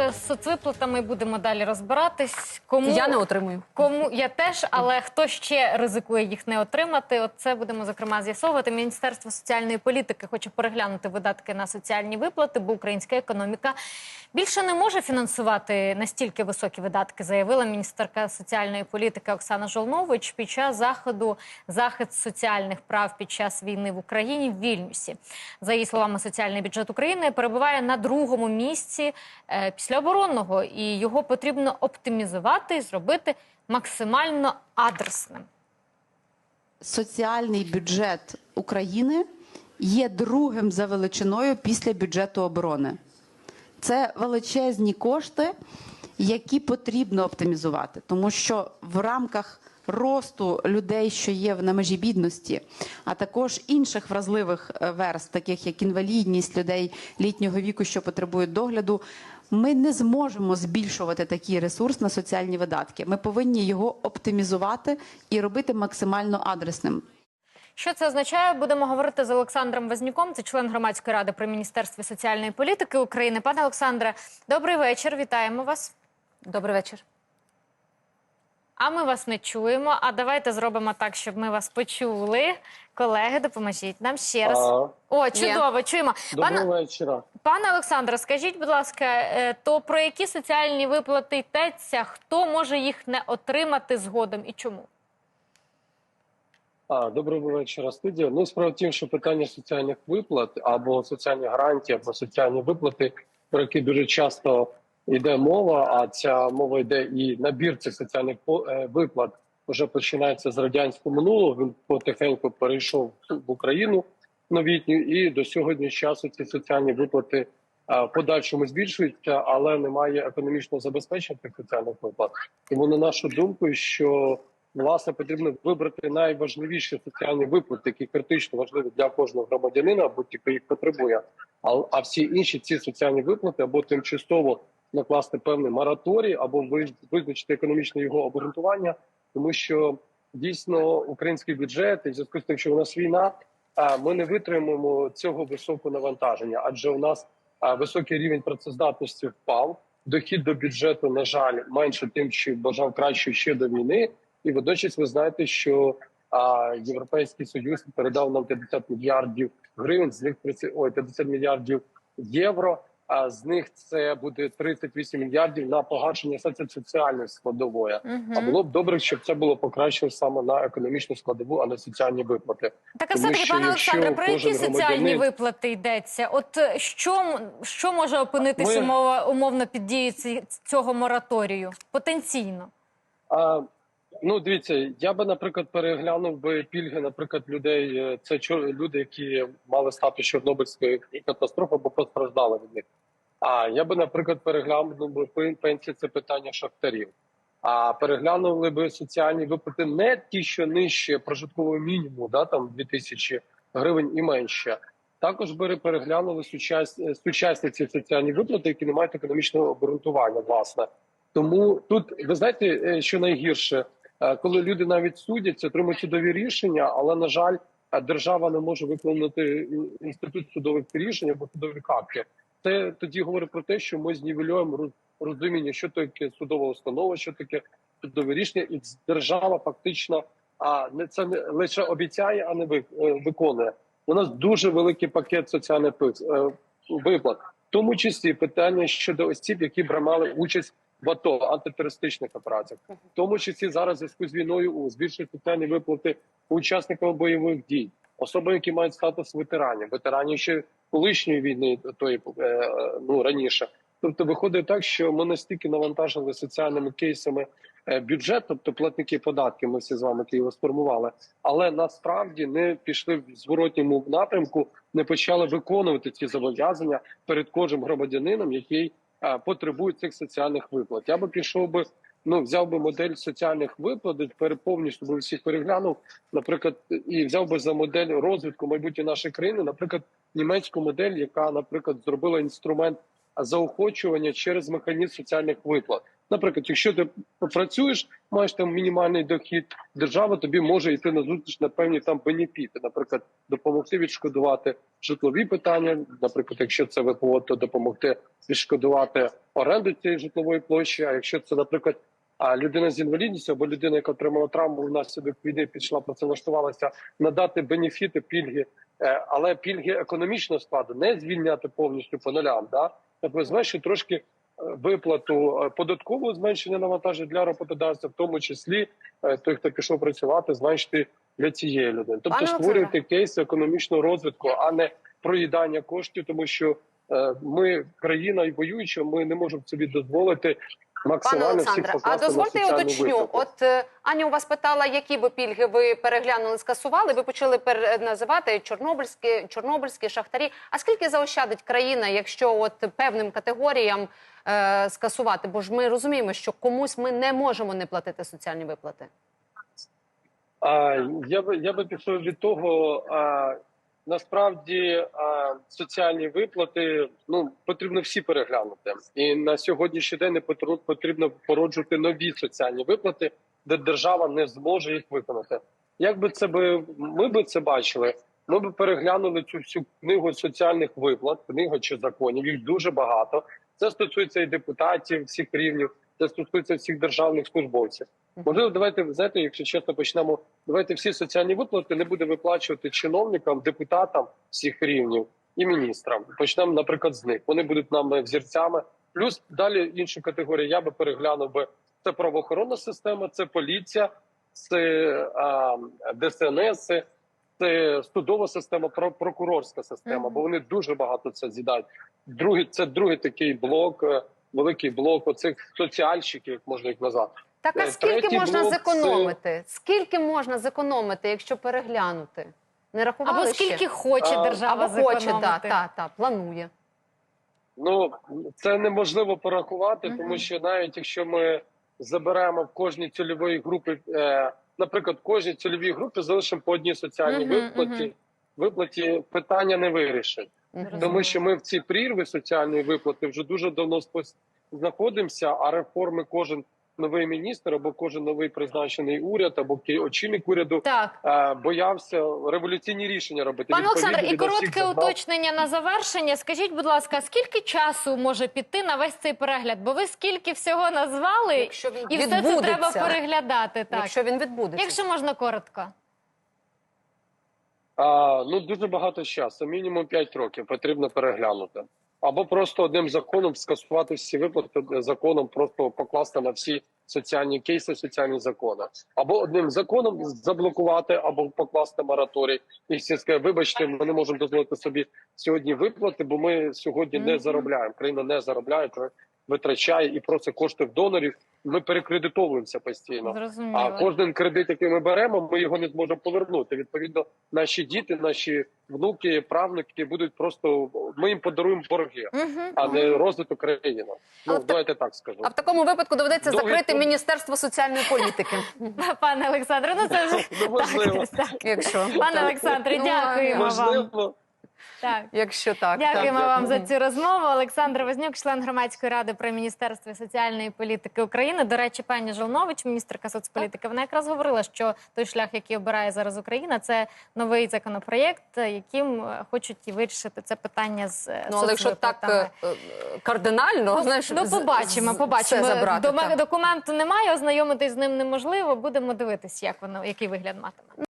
е, з соцвиплатами будемо далі розбиратись. Кому Я не отримую. Кому я теж, але хто ще ризикує їх не отримати? От це будемо зокрема з'ясовувати. Міністерство соціальної політики хоче переглянути видатки на соціальні виплати, бо українська економіка більше не може фінансувати настільки високі видатки, заявила міністерка соціальної політики Оксана Жолнович під час заходу захист соціальних прав під час війни в Україні в Вільнюсі. За її словами, соціальний бюджет України перебуває на другому місці е, після оборонного, і його потрібно оптимізувати і зробити максимально адресним. соціальний бюджет України є другим за величиною після бюджету оборони. Це величезні кошти, які потрібно оптимізувати, тому що в рамках росту людей, що є на межі бідності, а також інших вразливих е, верст, таких як інвалідність людей літнього віку, що потребують догляду. Ми не зможемо збільшувати такий ресурс на соціальні видатки. Ми повинні його оптимізувати і робити максимально адресним. Що це означає? Будемо говорити з Олександром Вознюком, це член громадської ради при міністерстві соціальної політики України. Пане Олександре, добрий вечір. Вітаємо вас. Добрий вечір. А ми вас не чуємо. А давайте зробимо так, щоб ми вас почули. Колеги, допоможіть нам ще раз. А, О, чудово, чуємо. Доброго Пане, вечора. пане Олександре, скажіть, будь ласка, е, то про які соціальні виплати йдеться? Хто може їх не отримати згодом і чому? А, доброго вечора, студія. Ну, справа в тім, що питання соціальних виплат або соціальні гарантії, або соціальні виплати, про які дуже часто йде мова. А ця мова йде і набір цих соціальних е, виплат вже починається з радянського минулого. Він потихеньку перейшов в Україну новітню, і до сьогодні часу ці соціальні виплати в подальшому збільшуються, але немає економічного забезпечення цих соціальних виплат. Тому на нашу думку, що власне потрібно вибрати найважливіші соціальні виплати, які критично важливі для кожного громадянина, або ті, хто їх потребує. А, а всі інші ці соціальні виплати або тимчасово накласти певний мораторій, або виз- визначити економічне його обґрунтування, тому що дійсно український бюджет і зв'язку з тим, що у нас війна, ми не витримаємо цього високого навантаження, адже у нас високий рівень працездатності впав. Дохід до бюджету, на жаль, менше тим, чи бажав краще ще до війни. І водночас ви знаєте, що а, Європейський Союз передав нам 50 мільярдів гривень, з них 30, ой, 50 мільярдів євро. А з них це буде 38 мільярдів на погашення соці- соціальної складової. А було б добре, щоб це було покращено саме на економічну складову, а не соціальні виплати. Так, а все-таки, пане Олександре, про які соціальні громадянин- виплати йдеться? От е, що, що може опинитись Ми- умова, умовно під дією цього мораторію? Потенційно. А, ну, дивіться, я би, наприклад, переглянув би пільги, наприклад, людей. е, Це чор- люди, які мали статус Чорнобильської катастрофи або постраждали від них. А я би, наприклад, переглянув би пенсії, це питання шахтарів. А переглянули би соціальні виплати не ті, що нижче прожиткового мінімуму, да, там 2000 гривень і менше. Також би переглянули сучасні, сучасні ці соціальні виплати, які не мають економічного обґрунтування, власне. Тому тут ви знаєте, е, що найгірше, Е, коли люди навіть судяться, отримують судові рішення, але на жаль, е, держава не може виконати інститут судових рішень або судових актів. Це тоді говорить про те, що ми знівелюємо роз- розуміння, що таке судова установа, що таке судове рішення, і держава фактично а не це не лише обіцяє, а не е, виконує. У нас дуже великий пакет соціальних е, виплат, в тому числі питання щодо осіб, які брали участь в АТО антитерористичних операціях, в тому числі зараз в зв'язку з війною у збільшують соціальні виплати учасникам бойових дій, особи, які мають статус ветеранів, ветеранів ще колишньої війни, тої е, ну раніше. Тобто виходить так, що ми настільки навантажили соціальними кейсами е, бюджет, тобто платники податків, ми всі з вами його сформували, але насправді не пішли в зворотньому напрямку, не почали виконувати ці зобов'язання перед кожним громадянином, який потребує цих соціальних виплат. Я би пішов би. Ну, взяв би модель соціальних виплат, повністю би всіх переглянув, наприклад, і взяв би за модель розвитку майбутньої нашої країни, наприклад, німецьку модель, яка, наприклад, зробила інструмент заохочування через механізм соціальних виплат. Наприклад, якщо ти працюєш, маєш там мінімальний дохід, держава тобі може йти на зустріч на певні там бенефіти, наприклад, допомогти відшкодувати житлові питання. Наприклад, якщо це ВПО, то допомогти відшкодувати оренду цієї житлової площі. А якщо це, наприклад, людина з інвалідністю або людина, яка отримала травму внаслідок війни, пішла працевлаштувалася, надати бенефіти, пільги, е, але пільги економічного складу не звільняти повністю по нулям. Да? Тобто зменшити трошки е, виплату е, податкового зменшення навантаження для роботодавця, в тому числі е, той, хто пішов працювати, зменшити для цієї людини. Тобто Пане створювати кейс економічного розвитку, а не проїдання коштів, тому що е, ми країна і воююча, ми не можемо собі дозволити Пане максимально всіх Олександре, а дозвольте я уточню. От Аня у вас питала, які ви пільги ви переглянули, скасували. Ви почали пер- називати чорнобильські, чорнобильські шахтарі. А скільки заощадить країна, якщо от певним категоріям е, скасувати? Бо ж ми розуміємо, що комусь ми не можемо не платити соціальні виплати. А, я би я би пішов від того, а, насправді а, соціальні виплати ну потрібно всі переглянути, і на сьогоднішній день не потрібно породжувати нові соціальні виплати, де держава не зможе їх виконати. Як би це би ми би це бачили? Ми би переглянули цю всю книгу соціальних виплат, книгу чи законів. Їх дуже багато. Це стосується і депутатів всіх рівнів, це стосується всіх державних службовців. Можливо, давайте знаєте, якщо чесно почнемо. Давайте всі соціальні виплати не буде виплачувати чиновникам, депутатам всіх рівнів і міністрам. Почнемо, наприклад, з них. Вони будуть нам взірцями. Плюс далі іншу категорію я би переглянув би це правоохоронна система, це поліція, це а, ДСНС, це судова система, про- прокурорська система, бо вони дуже багато це з'їдають. Другий це другий такий блок, е, великий блок оцих соціальщиків, як можна їх назвати. Так а Е, скільки третій можна блок зекономити? Скільки можна зекономити, якщо переглянути? Не рахували Або ще? скільки хоче держава Або хоче, зекономити? да, та, та, планує. Ну це неможливо порахувати, тому що навіть якщо ми заберемо в кожній цільової групи, е, наприклад, кожній цільовій групі залишимо по одній соціальній Мгм, виплаті, мгм. виплаті питання не вирішить. Мгм. Тому що ми в цій прірві соціальної виплати вже дуже давно знаходимося, а реформи кожен новий міністр або кожен новий призначений уряд або очільник уряду Так. е, боявся революційні рішення робити. Пане Олександр, і коротке уточнення на завершення. Скажіть, будь ласка, скільки часу може піти на весь цей перегляд? Бо ви скільки всього назвали, Якщо він і все це треба переглядати. Так, Якщо він відбудеться. якщо можна коротко. А, ну дуже багато часу, мінімум 5 років потрібно переглянути. Або просто одним законом скасувати всі виплати законом, просто покласти на всі соціальні кейси, соціальні закони, або одним законом заблокувати, або покласти мораторій. І всі скажуть, вибачте, ми не можемо дозволити собі сьогодні виплати, бо ми сьогодні не заробляємо. Країна не заробляє, витрачає і просить кошти в донорів. Ми перекредитовуємося постійно. Зрозуміло. А кожен кредит, який ми беремо, ми його не зможемо повернути. Відповідно, наші діти, наші внуки, правнуки будуть просто ми їм подаруємо борги, Мгм. а не розвиток країни. Ну так- давайте так скажу. А в такому випадку доведеться Довгий закрити. Міністерство соціальної політики. Пане Олександре, ну це вже Ну, можливо. так, так. Якщо Пане Олександре, Ну, дякуємо вам. Так. якщо так. Дякуємо так, вам дякую. за цю розмову. Олександр Вознюк, член громадської ради при міністерстві соціальної політики України. До речі, пані Жолнович, міністерка соцполітики, вона якраз говорила, що той шлях, який обирає зараз Україна, це новий законопроєкт, яким е, хочуть і вирішити це питання з е, Ну, але якщо так е, е, кардинально, знаєш, Ну, побачимо, побачимо. забрати. Дома- так. Документу немає, ознайомитись з ним неможливо. Будемо дивитись, як воно, який вигляд матиме.